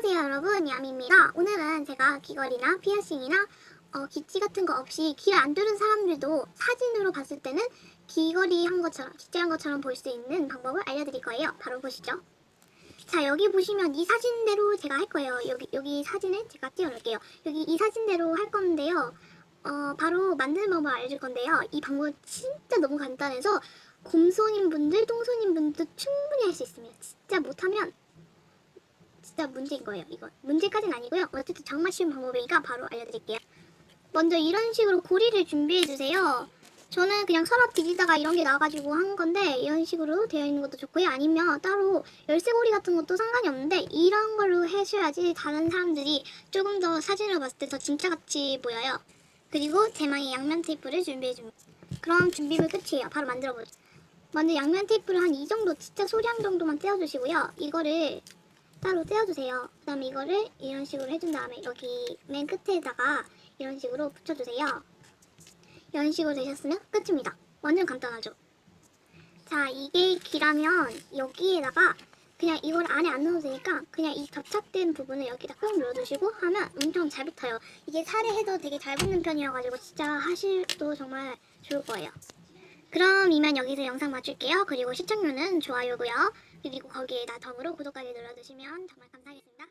안녕하세요 여러분. 야미입니다. 오늘은 제가 귀걸이나 피어싱이나 어, 기치 같은 거 없이 귀를 안 뚫은 사람들도 사진으로 봤을 때는 귀걸이 한 것처럼 기치 한 것처럼 볼 수 있는 방법을 알려드릴 거예요. 바로 보시죠. 자 여기 보시면 이 사진대로 제가 할 거예요. 여기 여기 사진을 제가 띄워놓을게요. 여기 이 사진대로 할 건데요. 어, 바로 만드는 방법을 알려줄 건데요. 이 방법 진짜 너무 간단해서 곰손인 분들 똥손인 분들도 충분히 할 수 있습니다. 진짜 못하면 진짜 문제인 거예요, 이건. 문제까지는 아니고요. 어쨌든 정말 쉬운 방법이니까 바로 알려드릴게요. 먼저 이런 식으로 고리를 준비해주세요. 저는 그냥 서랍 뒤지다가 이런 게 나와가지고 한 건데 이런 식으로 되어 있는 것도 좋고요. 아니면 따로 열쇠고리 같은 것도 상관이 없는데 이런 걸로 해셔야지 다른 사람들이 조금 더 사진을 봤을 때 더 진짜같이 보여요. 그리고 대망의 양면 테이프를 준비해줍니다. 그럼 준비물 끝이에요. 바로 만들어보죠. 먼저 양면 테이프를 한 이 정도 진짜 소량 정도만 떼어주시고요. 이거를 따로 떼어주세요. 그 다음에 이거를 이런 식으로 해준 다음에 여기 맨 끝에다가 이런 식으로 붙여주세요. 이런 식으로 되셨으면 끝입니다. 완전 간단하죠? 자, 이게 길하면 여기에다가 그냥 이걸 안에 안 넣어도 되니까 그냥 이 접착된 부분을 여기다 꾹 눌러주시고 하면 엄청 잘 붙어요. 이게 살에 해도 되게 잘 붙는 편이어가지고 진짜 하실도 정말 좋을 거예요. 그럼 이만 여기서 영상 마칠게요. 그리고 시청료는 좋아요고요. 그리고 거기에다 덤으로 구독하기 눌러주시면 정말 감사하겠습니다.